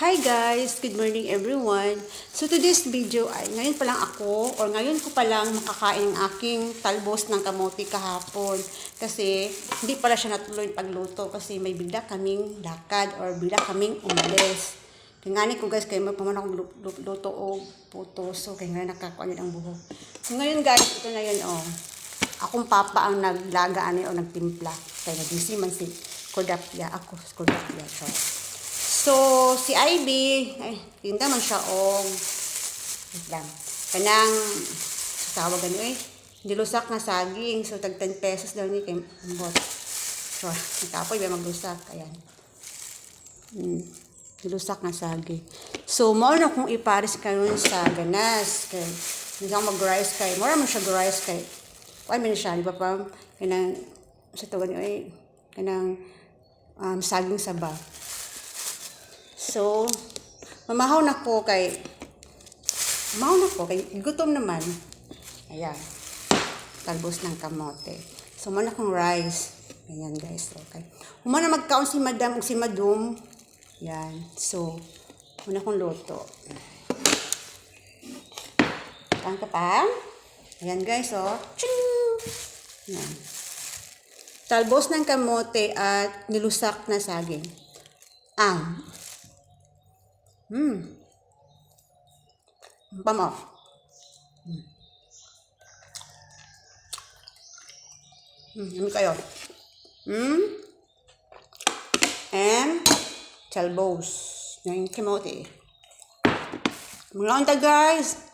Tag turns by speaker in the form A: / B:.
A: Hi guys! Good morning everyone! So today's video ay ngayon pa lang ako or ngayon ko pa lang makakain ng aking talbos ng kamote kahapon. Kasi hindi pala siya natuloy pagluto kasi may bigla kaming lakad or bigla kaming umalis. Kaya ko guys, kaya magpaman akong lu- lu- luto o puto. So kaya nga nakakuha yun ang buhok. So ngayon guys, ito na yun oh. Akong papa ang naglaga ano o nagtimpla. Kaya nag-busy man si Kodapia. Ako, Kodapia. So, So, si Ivy, ay, tinda man siya og, lang, kanang, tawag ano eh, nilusak na saging, so tag 10 pesos daw ni kay bot. So, nakapoy ba maglusak, ayan. Hmm, nilusak na saging. So, mao na kung ipares karon sa ganas, kay, hindi ako mag-rice kay, mura man siya rice kay, ay man siya, di ba pa, kanang, sa tawagan ay, kanang, um, saging saba. So, mamahaw na ko kay mamahaw na ko kay gutom naman. Ayan. Talbos ng kamote. So, muna kong rice. Ayan guys. Okay. Humana magkaon si madam ug si madum. Yan. So, muna kong luto. Ang pa. Ayan guys, oh. Ching! Yan. Talbos ng kamote at nilusak na saging. Ang Hmm. Pamo. Hmm. Hmm, yummy kayo. Hmm. And talbos. Yung kamote. Mga unta guys.